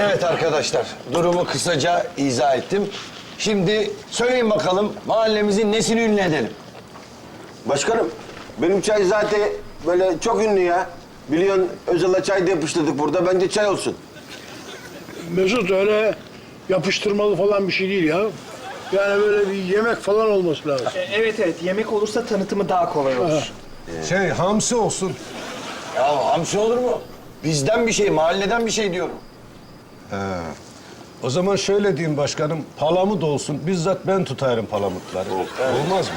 Evet arkadaşlar, durumu kısaca izah ettim. Şimdi söyleyin bakalım mahallemizin nesini ünlü edelim? Başkanım, benim çay zaten böyle çok ünlü ya. Biliyorsun Özal'a çay da yapıştırdık burada. Bence çay olsun. Mesut öyle yapıştırmalı falan bir şey değil ya. Yani böyle bir yemek falan olması lazım. E, Evet evet yemek olursa tanıtımı daha kolay olur. Şey hamsi olsun. Ya hamsi olur mu? Bizden bir şey, mahalleden bir şey diyorum. O zaman şöyle diyeyim başkanım, palamut olsun. Bizzat ben tutarım palamutları. Olmaz mı?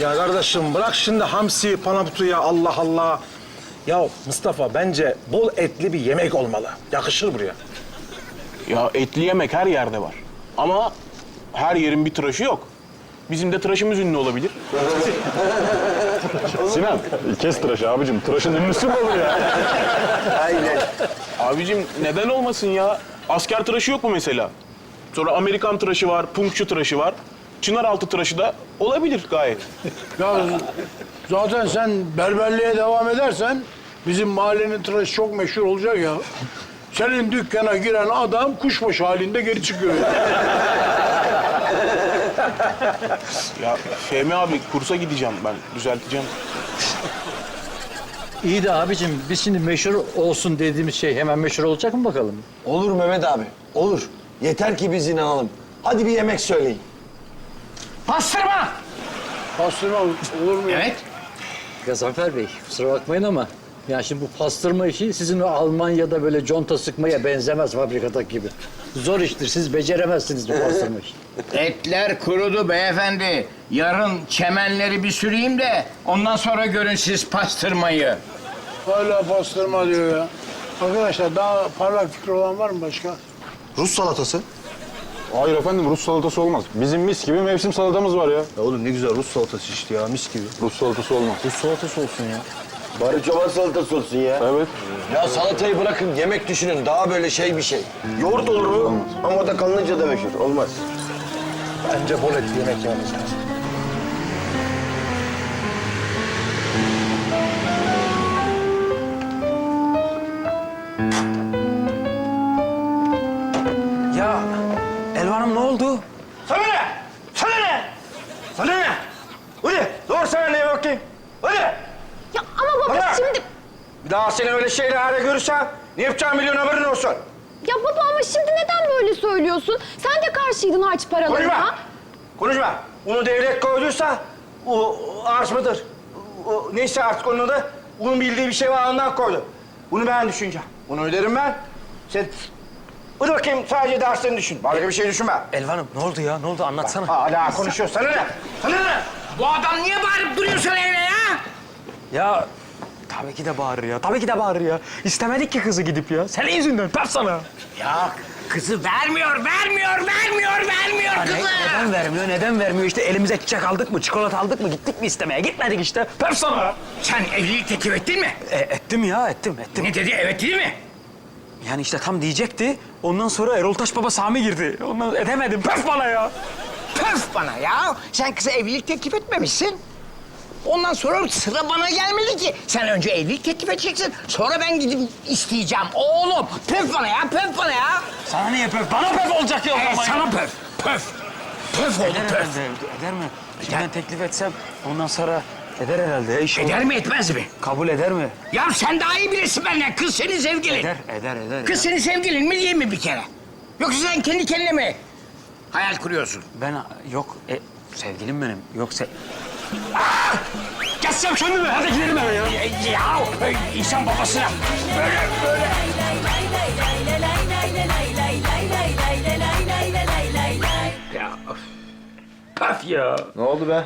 Ya kardeşim bırak şimdi hamsi, panaputu ya Allah Allah. Ya Mustafa bence bol etli bir yemek olmalı. Yakışır buraya. Ya etli yemek her yerde var. Ama her yerin bir tıraşı yok. Bizim de tıraşımız ünlü olabilir. Sinan, kes tıraşı abicim. Tıraşın ünlüsü mü olur ya? Aynen. Abicim neden olmasın ya? Asker tıraşı yok mu mesela? Sonra Amerikan tıraşı var, punkçu tıraşı var. Çınaraltı tıraşı da olabilir gayet. Ya zaten sen berberliğe devam edersen bizim mahallenin tıraşı çok meşhur olacak ya. Senin dükkana giren adam kuşbaşı halinde geri çıkıyor. Ya Fehmi abi kursa gideceğim ben, düzelteceğim. İyi de abicim biz şimdi meşhur olsun dediğimiz şey hemen meşhur olacak mı bakalım? Olur Mehmet abi, olur. Yeter ki biz inanalım. Hadi bir yemek söyleyin. Pastırma! Pastırma olur mu? ya? Evet. Gazanfer Bey kusura bakmayın ama ya şimdi bu pastırma işi sizin o Almanya'da böyle conta sıkmaya benzemez fabrikadaki gibi. Zor iştir siz beceremezsiniz bu pastırma işi. Etler kurudu beyefendi. Yarın çemenleri bir süreyim de ondan sonra görün siz pastırmayı. Hala pastırma diyor ya. Arkadaşlar daha parlak fikri olan var mı başka? Rus salatası. Hayır efendim Rus salatası olmaz. Bizim mis gibi mevsim salatamız var ya. Ya oğlum ne güzel Rus salatası işte ya, mis gibi. Rus salatası olmaz. Rus salatası olsun ya. Bari çoban salatası olsun ya. Evet. Ya salatayı bırakın, yemek düşünün. Daha böyle şey bir şey. Yoğurt olur mu? Ama o da kalınca da meşhur. Olmaz. Bence bol etli yemek yememiz lazım. Bir daha seni öyle şeylerle görürsem ne yapacağım milyon haberin olsun. Ya baba ama şimdi neden böyle söylüyorsun? Sen de karşıydın harç paralarına. Konuşma. Konuşma. Onu devlet koyduysa o arz mıdır? O, neyse artık onun adı. Onun bildiği bir şey var ondan koydu. Bunu ben düşüneceğim. Bunu öderim ben. Sen Hadi bakayım sadece derslerini düşün. Başka bir şey düşünme. Elvan'ım ne oldu ya? Ne oldu anlatsana. Hala konuşuyor. Sana ne? Sana ne? Bu adam niye bağırıp duruyorsun evine ya? Ya tabii ki de bağırır ya. Tabii ki de bağırır ya. İstemedik ki kızı gidip ya. Senin yüzünden. Ters sana. Ya kızı vermiyor, vermiyor, vermiyor, vermiyor kızı. neden vermiyor? Neden vermiyor? İşte elimize çiçek aldık mı? Çikolata aldık mı? Gittik mi istemeye? Gitmedik işte. Ters sana. Sen evlilik teklif ettin mi? E, ettim ya ettim ettim. Ne dedi? Evet değil mi? Yani işte tam diyecekti. Ondan sonra Erol Taş Baba Sami girdi. Ondan edemedim. Pöf bana ya. Pöf bana ya. Sen kıza evlilik teklif etmemişsin. Ondan sonra sıra bana gelmedi ki. Sen önce evlilik teklif edeceksin. Sonra ben gidip isteyeceğim. Oğlum pöf bana ya, pöf bana ya. Sana niye pöf? Bana pöf olacak ya o Evet, zaman ya. sana pöf, pöf. Pöf oldu Eder pöf. herhalde. Eder mi? Şimdi ben teklif etsem ondan sonra eder herhalde. İş olur. Eder mi etmez mi? Kabul eder mi? Ya sen daha iyi bilirsin benden. Kız senin sevgilin. Eder, eder, eder. Kız senin sevgilin mi değil mi bir kere? Yoksa sen kendi kendine mi hayal kuruyorsun? Ben yok e, sevgilim benim. Yok Geçsem şunu mu? Hadi gidelim eve ya. Ya insan babasına böyle böyle. Ya of. Pöf ya. Ne oldu be?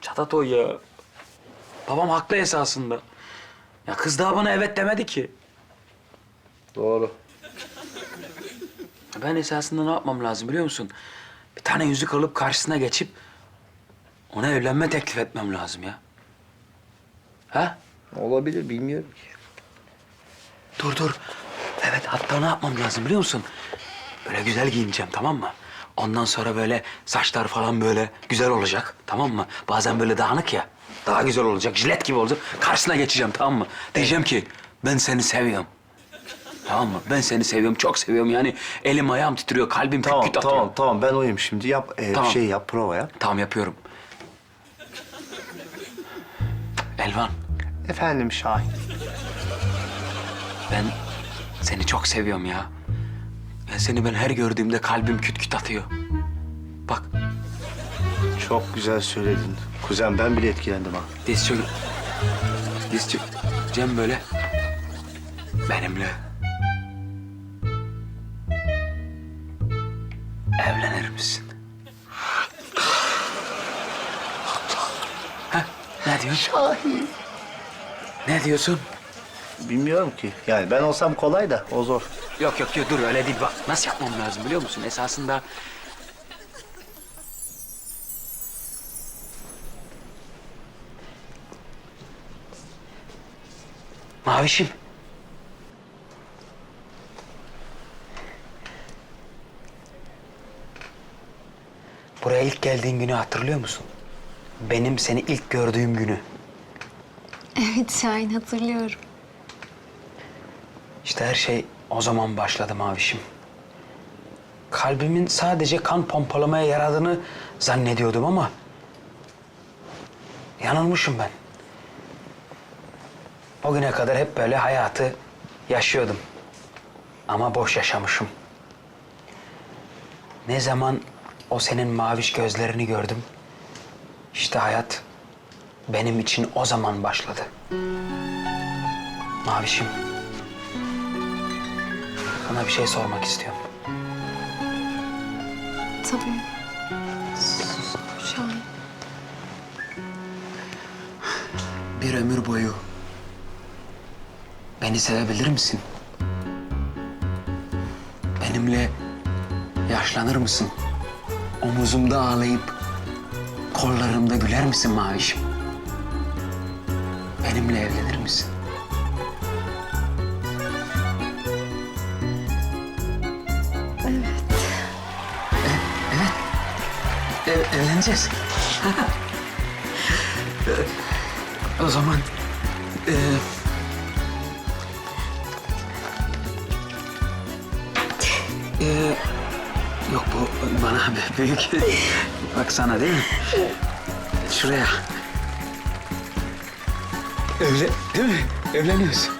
Çatat o ya. Babam haklı esasında. Ya kız daha bana evet demedi ki. Doğru. Ben esasında ne yapmam lazım biliyor musun? Bir tane yüzük alıp karşısına geçip ona evlenme teklif etmem lazım ya. Ha? Olabilir bilmiyorum ki. Dur dur. Evet hatta ne yapmam lazım biliyor musun? Böyle güzel giyineceğim tamam mı? Ondan sonra böyle saçlar falan böyle güzel olacak tamam mı? Bazen böyle dağınık ya. Daha güzel olacak, jilet gibi olacak. Karşısına geçeceğim tamam mı? Diyeceğim ki ben seni seviyorum. Tamam mı? Ben seni seviyorum, çok seviyorum. Yani elim ayağım titriyor, kalbim küt Tamam küt atıyor. tamam tamam ben oyum şimdi yap e, Tamam. şey yap prova yap. Tamam yapıyorum. Elvan, Efendim Şahin. ben seni çok seviyorum ya. Ya seni ben her gördüğümde kalbim küt küt atıyor. Bak, Çok güzel söyledin. Kuzen ben bile etkilendim ha. diz çök. Diz çök. Cem böyle. Benimle. Ne diyorsun? Şahin. Ne diyorsun? Bilmiyorum ki. Yani ben olsam kolay da o zor. Yok yok yok dur öyle değil bak. Nasıl yapmam lazım biliyor musun? Esasında... Mavişim. Buraya ilk geldiğin günü hatırlıyor musun? Benim seni ilk gördüğüm günü. Evet Şahin hatırlıyorum. İşte her şey o zaman başladı Mavişim. Kalbimin sadece kan pompalamaya yaradığını zannediyordum ama... Yanılmışım ben. O güne kadar hep böyle hayatı yaşıyordum. Ama boş yaşamışım. Ne zaman o senin maviş gözlerini gördüm... işte hayat benim için o zaman başladı. Mavişim. Sana bir şey sormak istiyorum. Tabii. Şahin. Bir ömür boyu beni sevebilir misin? Benimle yaşlanır mısın? Omuzumda ağlayıp kollarımda güler misin Mavişim? Benimle evlenir misin? Evet. Evet. Ev- evleneceğiz. o zaman... e, e, bu bana büyük. Bak sana değil mi? Şuraya. Evle, değil mi? Evleniyoruz.